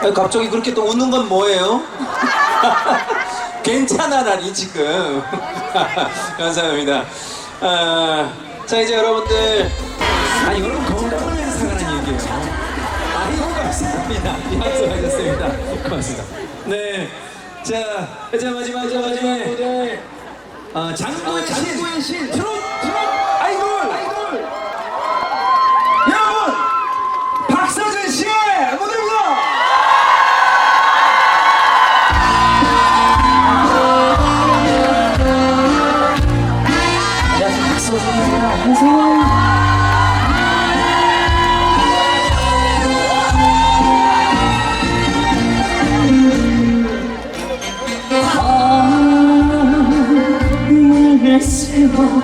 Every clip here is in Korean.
아니, 갑자기 그렇게 또 웃는 건 뭐예요? 괜찮아라니 지금. 감사합니다. 아, 자 이제 여러분들. 아니 여러분 건강을 사가는 얘기예요. 아이고 감사합니다. 약속하셨습니다. 고맙습니다. 네자 이제 마지막 이제 마지막 어, 장구의 신, 신. 트롯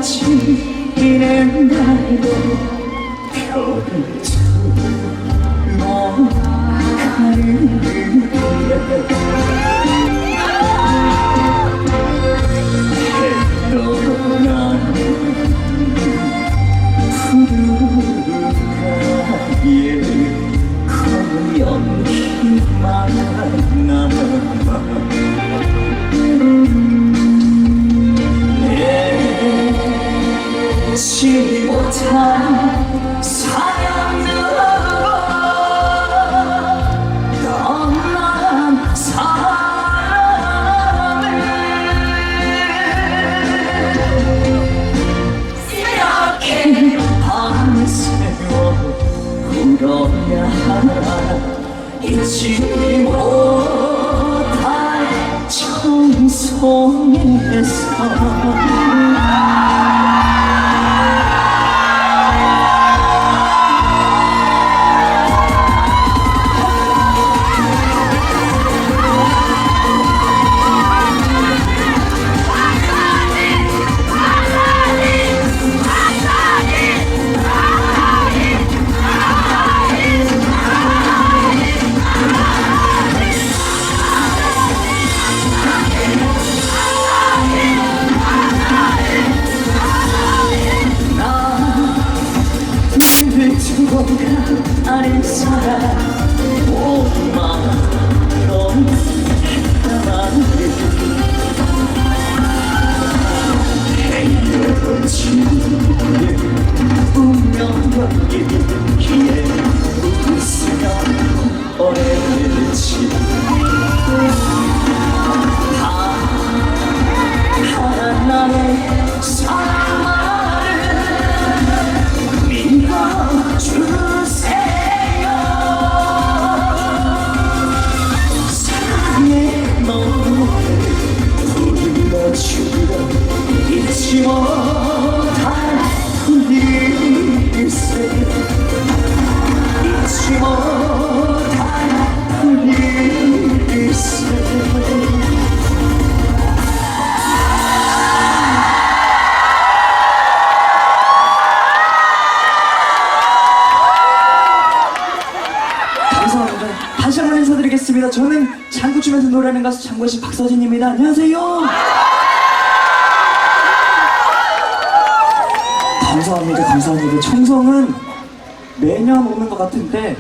세워진 이른 날도 장구씨 박서진입니다. 안녕하세요. 감사합니다. 감사합니다. 청성은 매년 오는 것 같은데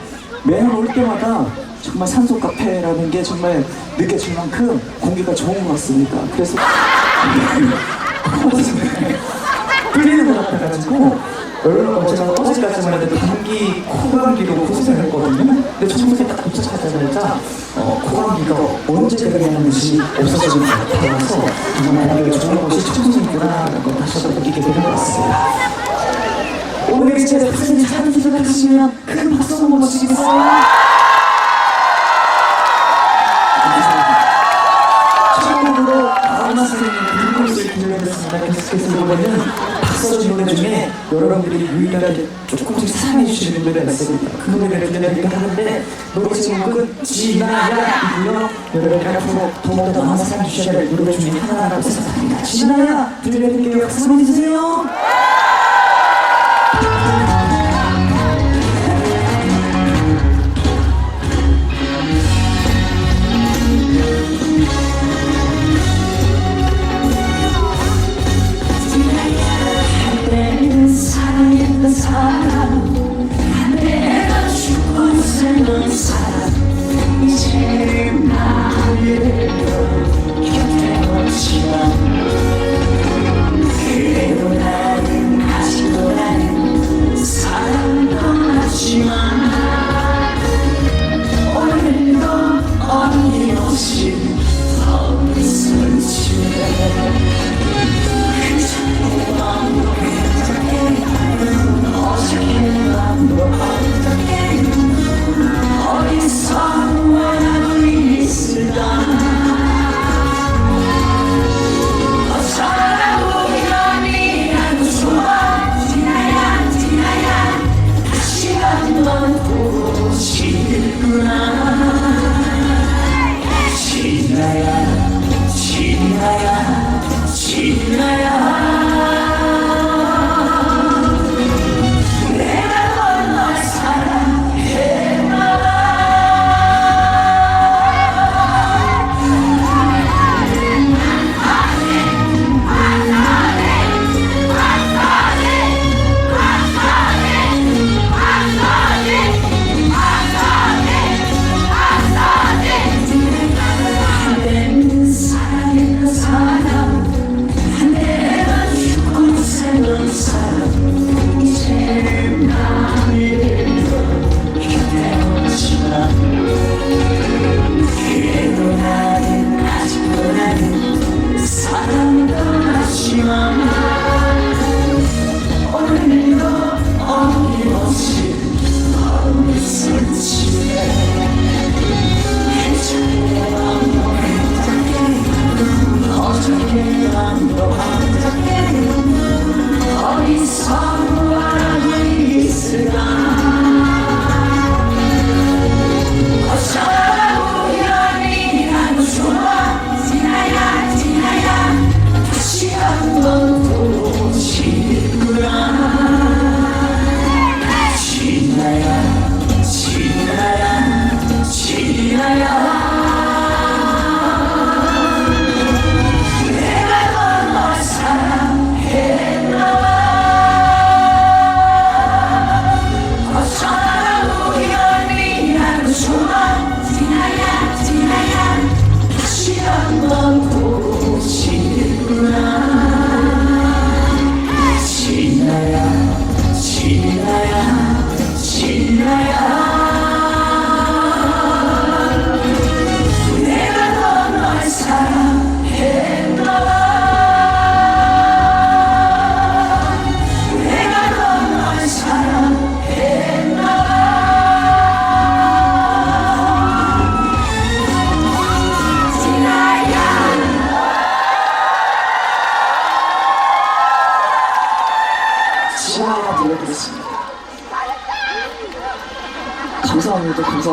매년 올 때마다 정말 산소 카페라는 게 정말 느껴질 만큼 공기가 좋은 것 같습니다. 그래서 뚫리는 것 같아가지고 제가 어제까지만 해도 감기 코감기로 고생했거든요. 근데 청소에 딱 도착하자마자 어, 코감기가 언제 그러냐는지 없어지는 것 같아서 정말 좋은 곳이 청소이구나라는 걸 다시 한번 느끼게 되는 것 같습니다. 오늘 이 제가 사진이 사진 도착하시면 큰 박수 한번 모시겠어요? 처음으로 아마 선생님 불꽃을 들려드렸습니다. 계속해서 이번에는 박서준 노래 중에 여러분들이 유일하게 조금씩 사랑해 주시는 노래가 있습니다. 그 노래를 들려드릴까 하는데 노래 제목은 지나야이고요. 여러분들 앞으로 더욱더 많은 사랑 주셔야 될 노래 중에 하나라고 생각합니다. 지나야 들려드릴게요. 박수 한번 주세요.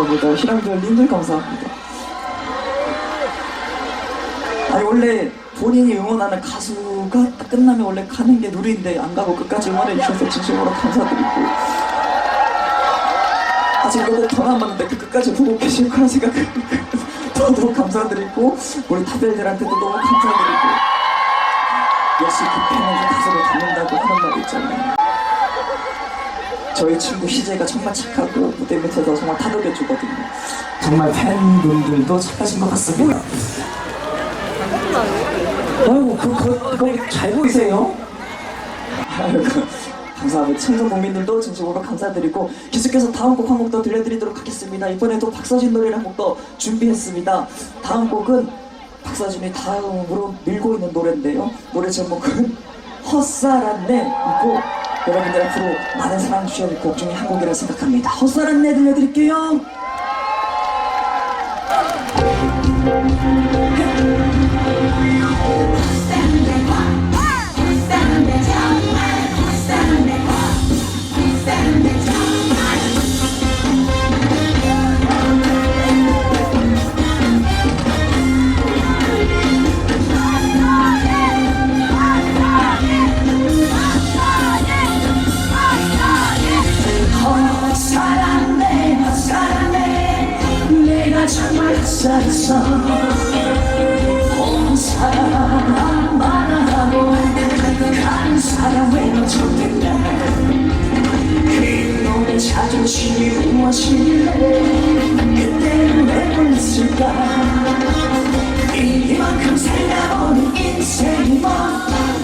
감사합니다. 희랑별님들 감사합니다. 아니 원래 본인이 응원하는 가수가 딱 끝나면 원래 가는 게 누리인데 안 가고 끝까지 응원해 주셔서 진심으로 감사드리고. 아직 전화 안 받는데 그 끝까지 보고 계실 거라 생각하니까 더더욱 감사드리고 우리 타벨들한테도 너무 감사드리고. 역시 급해는 가수를 있잖아요 저희 친구 희재가 정말 착하고 무대 밑에서 정말 타격해주거든요. 정말 팬분들도 착하신 것 같습니다. 아이고 그, 그, 그거 잘 보이세요? 아이고 감사합니다. 청소 국민들도 진심으로 감사드리고 계속해서 다음 곡 한 곡 더 들려드리도록 하겠습니다. 이번에도 박서진 노래를 한 곡 더 준비했습니다. 다음 곡은 박서진이 다음으로 밀고 있는 노래인데요. 노래 제목은 헛살았네 이고 여러분들 앞으로 많은 사랑 주셔야 될 곡 중에 한 곡이라 생각합니다. 헛살았네 들려드릴게요 불렀을까 이만큼 살다보니 인생이 뭐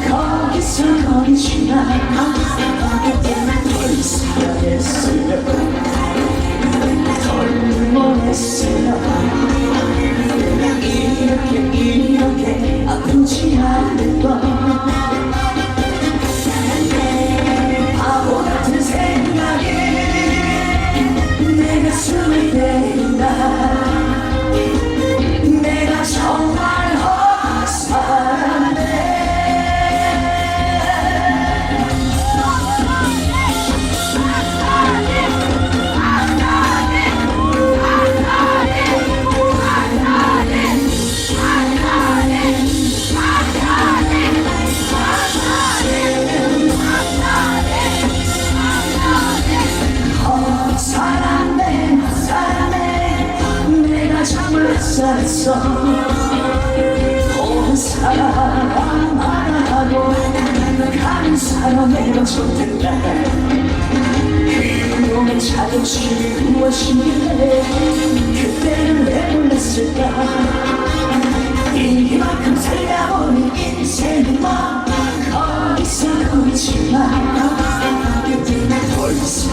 거기서 거기 지나 덜 사랑했으면 덜 응원했으면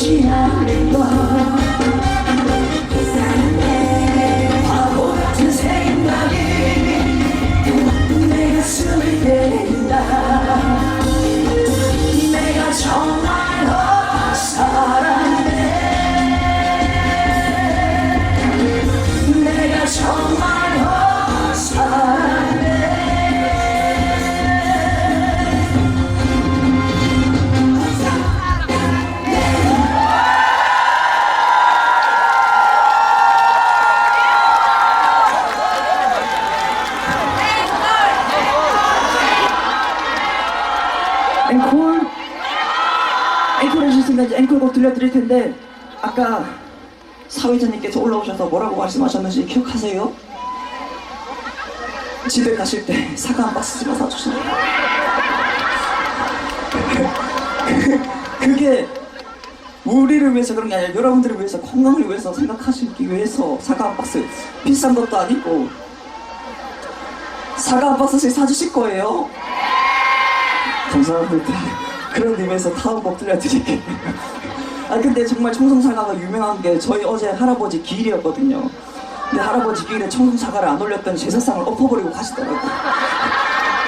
지 않을 것 알겠습니다. 이제 앵콜곡 들려드릴 텐데 아까 사회자님께서 올라오셔서 뭐라고 말씀하셨는지 기억하세요? 집에 가실 때 사과 한 박스만 사주신다. 그게 우리를 위해서 그런 게 아니라 여러분들을 위해서 건강을 위해서 생각하시기 위해서 사과 한 박스 비싼 것도 아니고 사과 한 박스씩 사주실 거예요. 감사합니다. 그런 의미에서 다음 곡 들려드릴게요. 아 근데 정말 청송사과가 유명한 게 저희 어제 할아버지 기일이었거든요. 근데 할아버지 기일에 청송사과를 안 올렸더니 제사상을 엎어버리고 가시더라고요.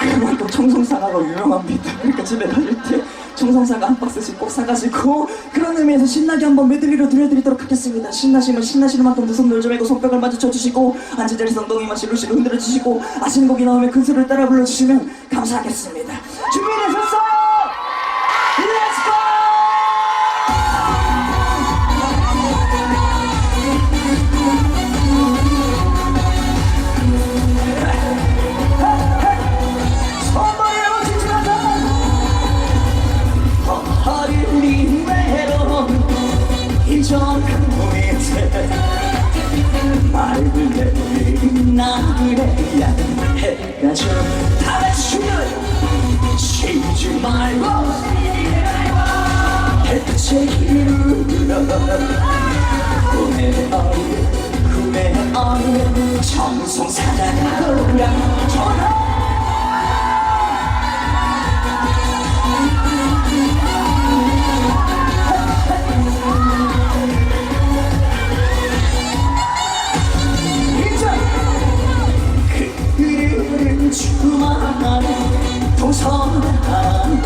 그만큼 청송사과가 유명합니다. 그러니까 집에 가실 때 청송사과 한 박스씩 꼭 사가시고 그런 의미에서 신나게 한번 메들리로 들려드리도록 하겠습니다. 신나시면 신나시는 만큼 두 손 놀지 말고 손뼉을 마주쳐 주시고 앉은 자리에서 엉덩이만 실루실로 흔들어 주시고 아시는 곡이 나오면 큰 소리를 따라 불러주시면 감사하겠습니다. 준비되셨 해가 좀다 맞추면 쉬지 말고. 햇빛에 이르러 꿈의 어리 꿈의 어리 정성 사다가 전화. 인 그들은 주말 동서남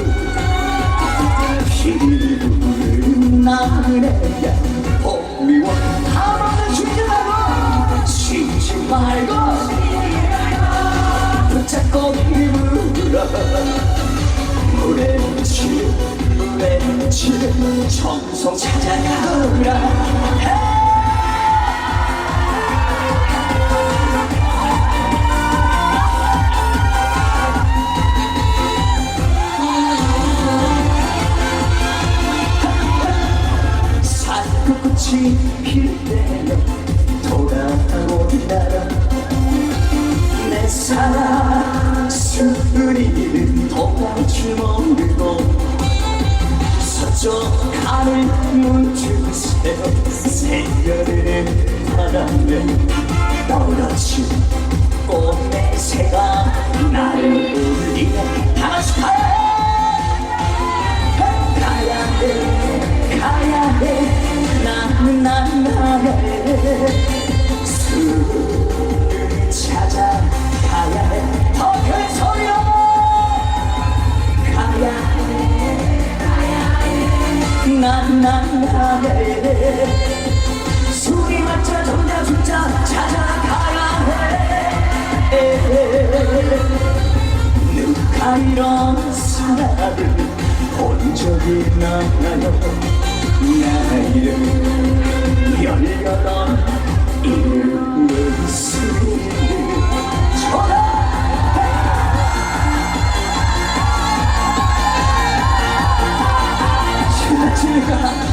피부를 나래야 봄이와 하루는 죽이라고 쉬지 말고 붙잡고 일물어. 물에 묻히는 물에 묻히는 정성 찾아가라 산끝이 필 때면 돌아오리라 내 사랑 수리는 도망치 모르고 서쪽 하늘 문주세요. 새별을 바라며 떨어진 꽃의 새가 나를 울리네 난 나를 술을 찾아 가야 해 더 큰 소리로 가야 해 가야 해 난난 나를 술이 맞춰 정자 죽자 찾아가야 해 누가 이런 사랑을 본 적이 있나요 나를 열려라 이름을 쓰는 전화 지나치니까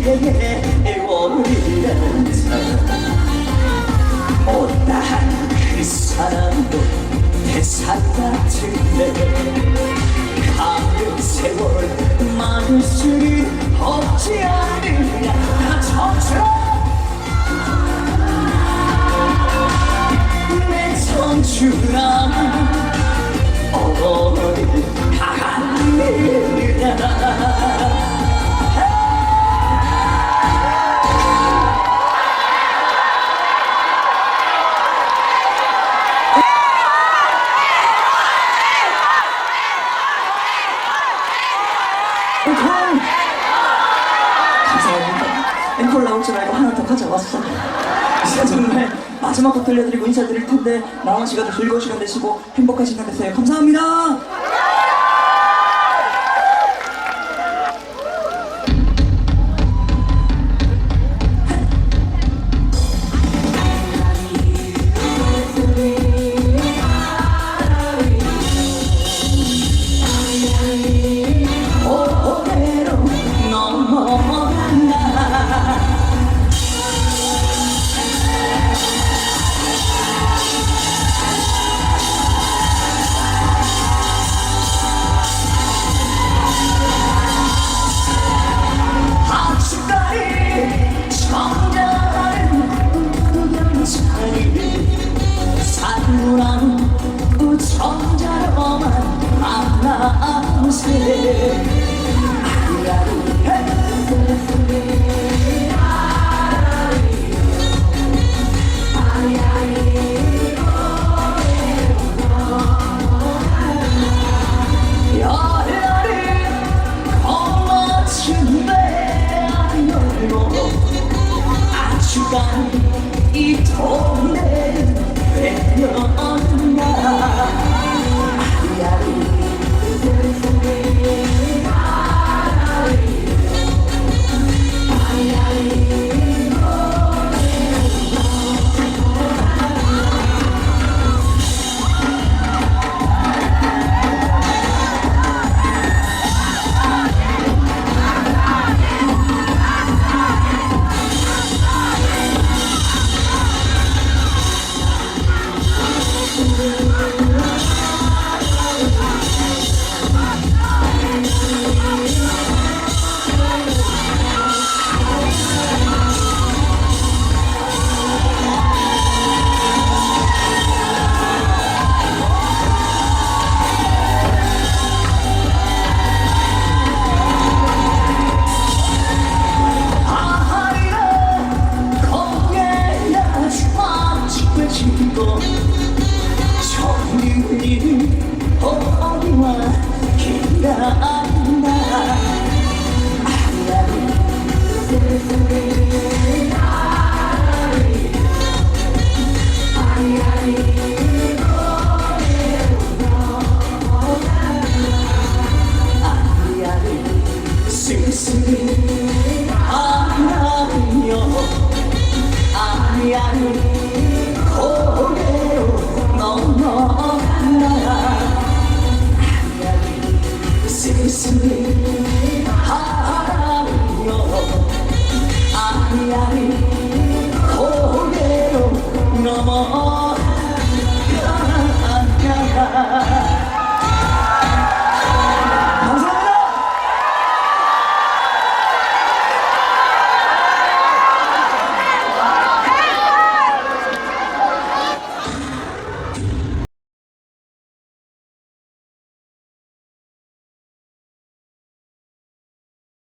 인생의 애월이란 사람 못다한 그 사람도 대상 같은데 가는 세월 많을 수는 없지 않느냐 나 청춘 마지막 곡 들려드리고 인사드릴 텐데 남은 시간도 즐거운 시간 되시고 행복한 시간 되세요. 감사합니다. 고양이 고개로 넘어간다 하얀이 슬슬 바람이여 아리아리 고개로 넘어